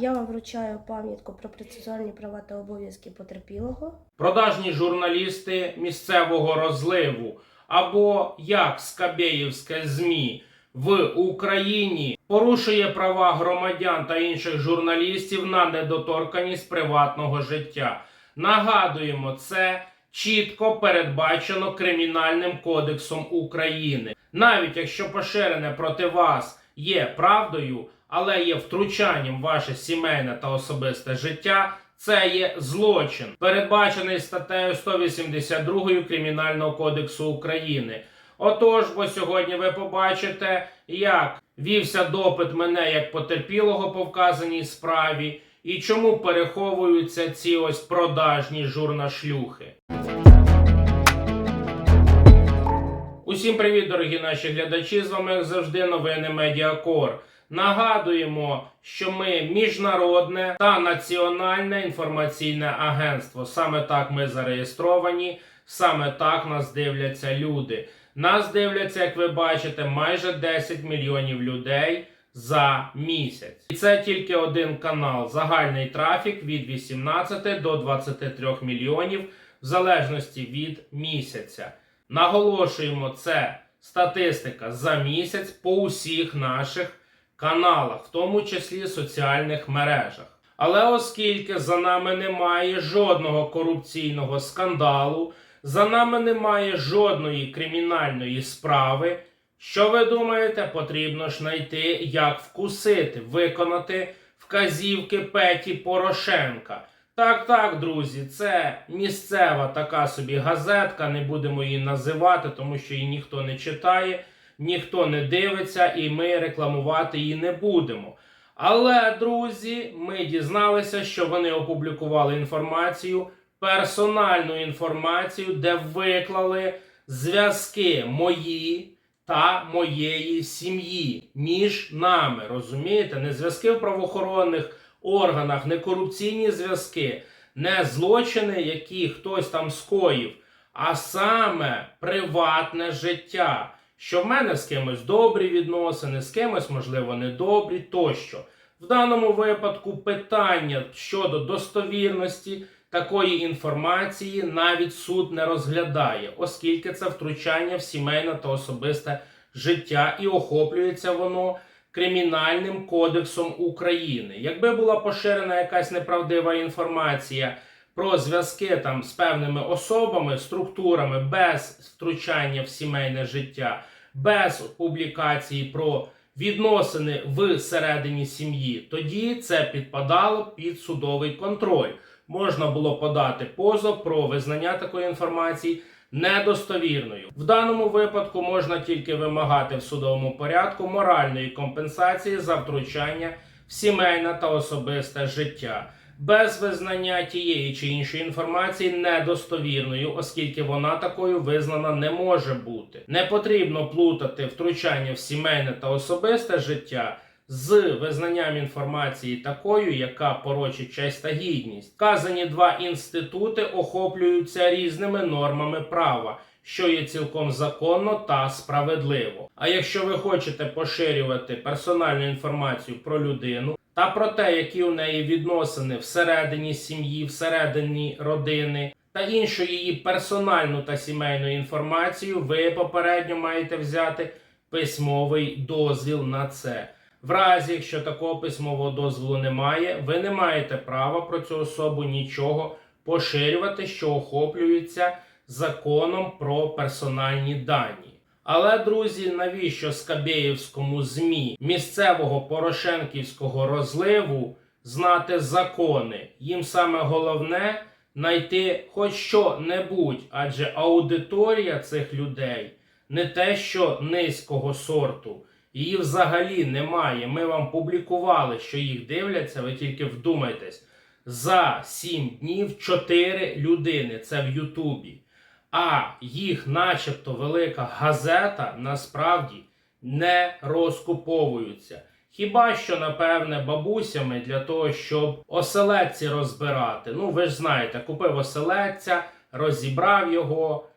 Я вам вручаю пам'ятку про процесуальні права та обов'язки потерпілого. Продажні журналісти місцевого розливу або як Скабєївське ЗМІ в Україні порушує права громадян та інших журналістів на недоторканість приватного життя. Нагадуємо, це чітко передбачено Кримінальним кодексом України. Навіть якщо поширене проти вас є правдою, але є втручанням в ваше сімейне та особисте життя, це є злочин, передбачений статтею 182 Кримінального кодексу України. Отож, бо сьогодні ви побачите, як вівся допит мене як потерпілого по вказаній справі, і чому переховуються ці ось продажні журнашлюхи. Усім привіт, дорогі наші глядачі! З вами, як завжди, новини Медіакор. Нагадуємо, що ми міжнародне та національне інформаційне агентство. Саме так ми зареєстровані, саме так нас дивляться люди. Нас дивляться, як ви бачите, майже 10 мільйонів людей за місяць. І це тільки один канал. Загальний трафік від 18 до 23 мільйонів в залежності від місяця. Наголошуємо, це статистика за місяць по усіх наших каналах, в тому числі соціальних мережах. Але оскільки за нами немає жодного корупційного скандалу, за нами немає жодної кримінальної справи, що ви думаєте, потрібно ж знайти, як вкусити, виконати вказівки Петі Порошенка. Так, так, друзі, це місцева така собі газетка, не будемо її називати, тому що її ніхто не читає, ніхто не дивиться, і ми рекламувати її не будемо. Але, друзі, ми дізналися, що вони опублікували інформацію, персональну інформацію, де виклали зв'язки мої та моєї сім'ї між нами. Розумієте? Не зв'язки в правоохоронних органах, не корупційні зв'язки, не злочини, які хтось там скоїв, а саме приватне життя. Що в мене з кимось добрі відносини, з кимось, можливо, недобрі тощо. В даному випадку питання щодо достовірності такої інформації навіть суд не розглядає, оскільки це втручання в сімейне та особисте життя і охоплюється воно Кримінальним кодексом України. Якби була поширена якась неправдива інформація про зв'язки там з певними особами, структурами без втручання в сімейне життя, без публікації про відносини всередині сім'ї, тоді це підпадало під судовий контроль. Можна було подати позов про визнання такої інформації недостовірною. В даному випадку можна тільки вимагати в судовому порядку моральної компенсації за втручання в сімейне та особисте життя. Без визнання тієї чи іншої інформації недостовірною, оскільки вона такою визнана не може бути. Не потрібно плутати втручання в сімейне та особисте життя з визнанням інформації такою, яка порочить честь та гідність. Вказані два інститути охоплюються різними нормами права, що є цілком законно та справедливо. А якщо ви хочете поширювати персональну інформацію про людину та про те, які у неї відносини всередині сім'ї, всередині родини. Та іншу її персональну та сімейну інформацію ви попередньо маєте взяти письмовий дозвіл на це. В разі, якщо такого письмового дозволу немає, ви не маєте права про цю особу нічого поширювати, що охоплюється законом про персональні дані. Але, друзі, навіщо Скабєївському ЗМІ місцевого Порошенківського розливу знати закони? Їм саме головне знайти хоч що-небудь, адже аудиторія цих людей не те, що низького сорту. Її взагалі немає. Ми вам публікували, що їх дивляться, ви тільки вдумайтесь. За 7 днів 4 людини. Це в Ютубі. А їх, начебто, велика газета насправді не розкуповуються. Хіба що, напевне, бабусями для того, щоб оселедці розбирати. Ну, ви ж знаєте, купив оселедця, розібрав його.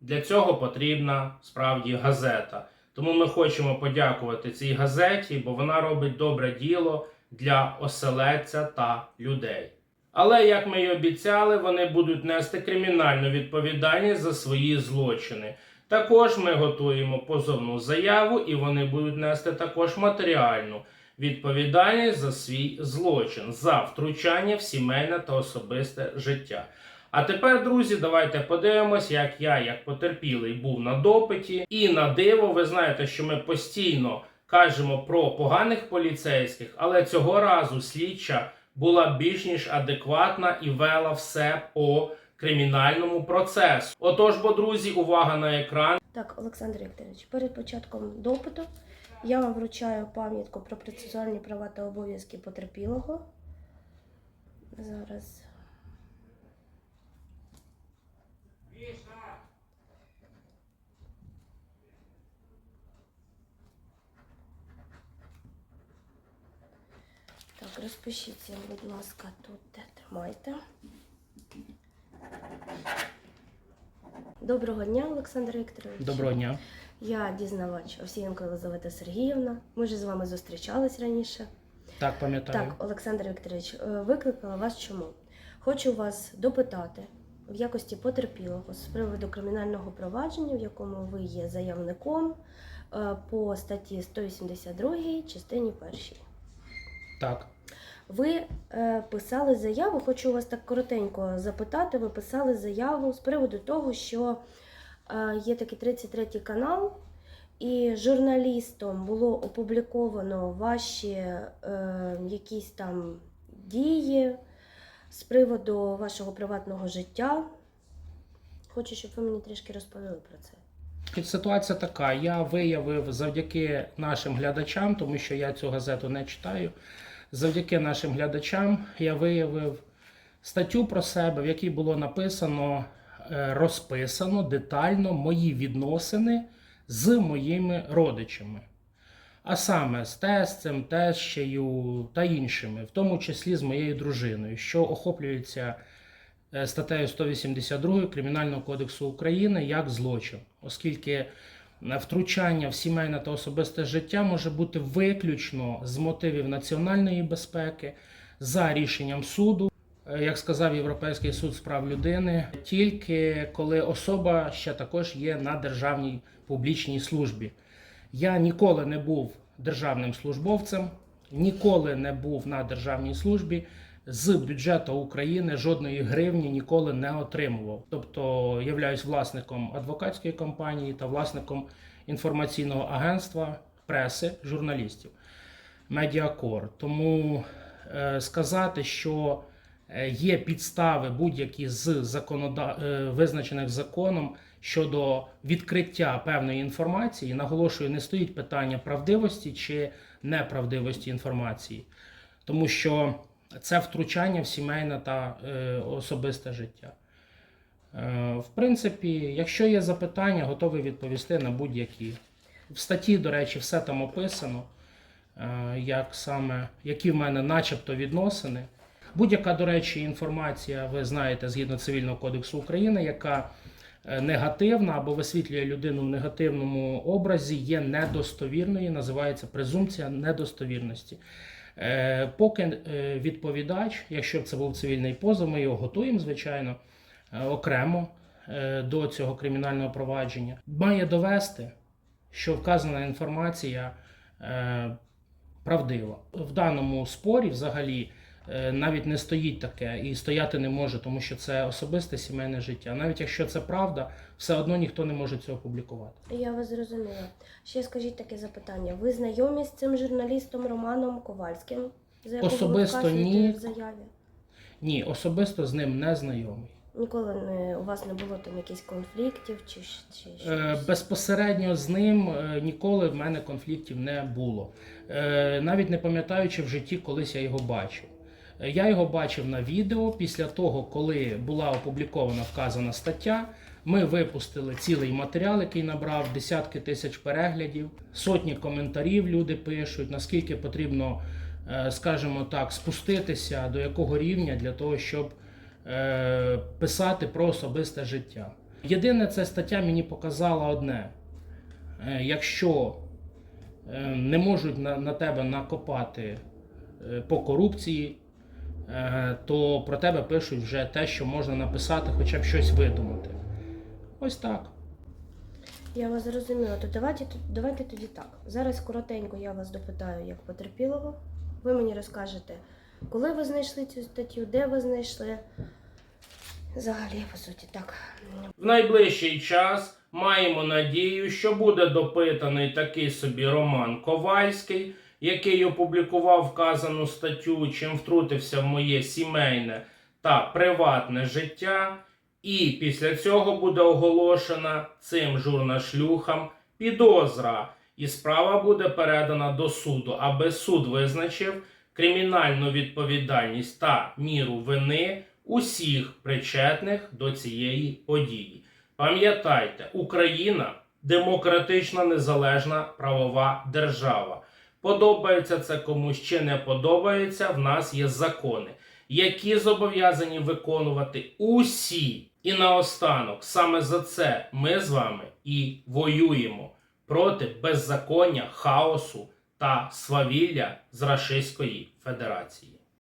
Для цього потрібна справді газета. Тому ми хочемо подякувати цій газеті, бо вона робить добре діло для оселедця та людей. Але, як ми й обіцяли, вони будуть нести кримінальну відповідальність за свої злочини. Також ми готуємо позовну заяву, і вони будуть нести також матеріальну відповідальність за свій злочин, за втручання в сімейне та особисте життя. А тепер, друзі, давайте подивимось, як я, як потерпілий, був на допиті. І на диво, ви знаєте, що ми постійно кажемо про поганих поліцейських, але цього разу слідча була більш ніж адекватна і вела все по кримінальному процесу. Отож, бо друзі, увага на екран. Так, Олександр Вікторович, перед початком допиту я вам вручаю пам'ятку про процесуальні права та обов'язки потерпілого. Зараз. Так, розпишіться, будь ласка, тут де тримайте. Доброго дня, Олександр Вікторович. Доброго дня. Я дізнавач Овсієнко Елизавета Сергіївна. Ми вже з вами зустрічались раніше. Так, пам'ятаю. Так, Олександр Вікторович, е, викликала вас чому? Хочу вас допитати в якості потерпілого з приводу кримінального провадження, в якому ви є заявником е, по статті 182 частині 1. Так. Ви е, писали заяву, хочу вас так коротенько запитати. Ви писали заяву з приводу того, що е, є такий 33 канал, і журналістом було опубліковано ваші е, якісь там дії з приводу вашого приватного життя. Хочу, щоб ви мені трішки розповіли про це. Ситуація така. Я виявив завдяки нашим глядачам, тому що я цю газету не читаю. Завдяки нашим глядачам я виявив статтю про себе, в якій було написано, е, розписано детально мої відносини з моїми родичами. А саме з тестем, тещею та іншими, в тому числі з моєю дружиною, що охоплюється е, статтею 182 Кримінального кодексу України як злочин, оскільки втручання в сімейне та особисте життя може бути виключно з мотивів національної безпеки за рішенням суду. Е, Як сказав Європейський суд з прав людини, тільки коли особа ще також є на державній публічній службі. Я ніколи не був державним службовцем, ніколи не був на державній службі. З бюджету України жодної гривні ніколи не отримував. Тобто являюсь власником адвокатської компанії та власником інформаційного агентства преси журналістів Медіакор. Тому е, сказати, що е, є підстави будь-які з законода... е, визначених законом щодо відкриття певної інформації, наголошую, не стоїть питання правдивості чи неправдивості інформації, тому що це втручання в сімейне та е, особисте життя. Е, в принципі, якщо є запитання, готовий відповісти на будь-які. В статті, до речі, все там описано, е, як саме, які в мене начебто відносини. Будь-яка, до речі, інформація, ви знаєте, згідно Цивільного кодексу України, яка е, негативна або висвітлює людину в негативному образі, є недостовірною, називається презумпція недостовірності. Е, Поки е, відповідач, якщо б це був цивільний позов, ми його готуємо, звичайно, е, окремо до цього кримінального провадження, має довести, що вказана інформація правдива. В даному спорі взагалі навіть не стоїть таке і стояти не може, тому що це особисте сімейне життя. Навіть якщо це правда, все одно ніхто не може цього публікувати. Я вас зрозуміла. Ще скажіть таке запитання. Ви знайомі з цим журналістом Романом Ковальським, за якого Особисто ви ні. в заяві? Ні, особисто з ним не знайомий. Ніколи не у вас не було там якихось конфліктів чи, чи Е, щось? Безпосередньо з ним е, ніколи в мене конфліктів не було. Е, Навіть не пам'ятаючи в житті, колись я його бачив. Я його бачив на відео після того, коли була опублікована вказана стаття. Ми випустили цілий матеріал, який набрав десятки тисяч переглядів, сотні коментарів. Люди пишуть, наскільки потрібно, е, скажімо так, спуститися до якого рівня для того, щоб е, писати про особисте життя. Єдине, ця стаття мені показала одне: Е, якщо не можуть на, тебе накопати по корупції, то про тебе пишуть вже те, що можна написати, хоча б щось видумати. Ось так. Я вас зрозуміла. То давайте, давайте тоді так. Зараз коротенько я вас допитаю як потерпілого. Ви мені розкажете, коли ви знайшли цю статтю, де ви знайшли. Взагалі, по суті, так. В найближчий час маємо надію, що буде допитаний такий собі Роман Ковальський, який опублікував вказану статтю, чим втрутився в моє сімейне та приватне життя. І після цього буде оголошена цим журнашлюхам підозра, і справа буде передана до суду, аби суд визначив кримінальну відповідальність та міру вини усіх причетних до цієї події. Пам'ятайте, Україна демократична незалежна правова держава. Подобається це комусь чи не подобається, в нас є закони, які зобов'язані виконувати усі. І наостанок, саме за це ми з вами і воюємо проти беззаконня, хаосу та свавілля з Рашистської Федерації.